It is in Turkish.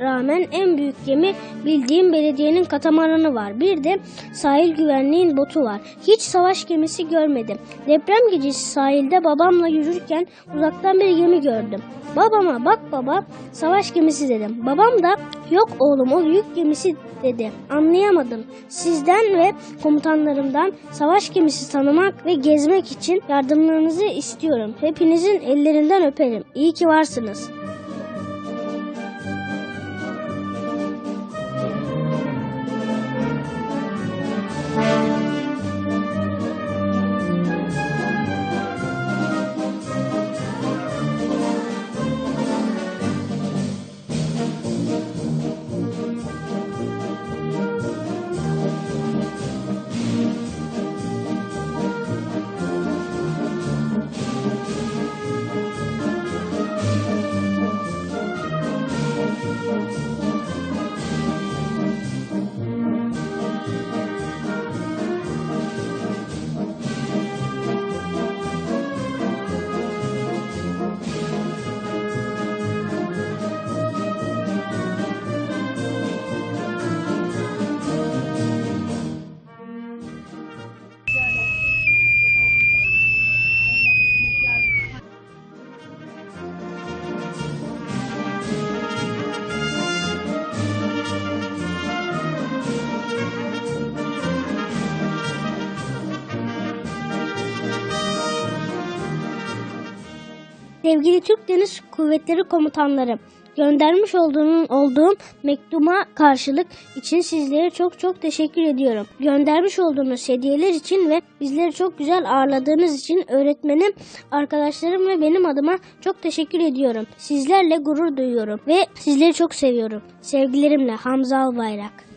rağmen en büyük gemi bildiğim belediyenin katamaranı var. Bir de sahil güvenliğin botu var. Hiç savaş gemisi görmedim. Deprem gecesi sahilde babamla yürürken uzaktan bir gemi gördüm. Babama bak baba savaş gemisi dedim. Babam da yok oğlum o yük gemisi dedi. Anlayamadım. Sizden ve komutanlarımdan savaş gemisi tanımak ve gezmek için yardımlarınızı istiyorum. Hepinizin ellerinden öperim. İyi ki varsınız. Sevgili Türk Deniz Kuvvetleri Komutanları, göndermiş olduğum, olduğum mektuma karşılık için sizlere çok çok teşekkür ediyorum. Göndermiş olduğunuz hediyeler için ve bizleri çok güzel ağırladığınız için öğretmenim, arkadaşlarım ve benim adıma çok teşekkür ediyorum. Sizlerle gurur duyuyorum ve sizleri çok seviyorum. Sevgilerimle Hamza Albayrak.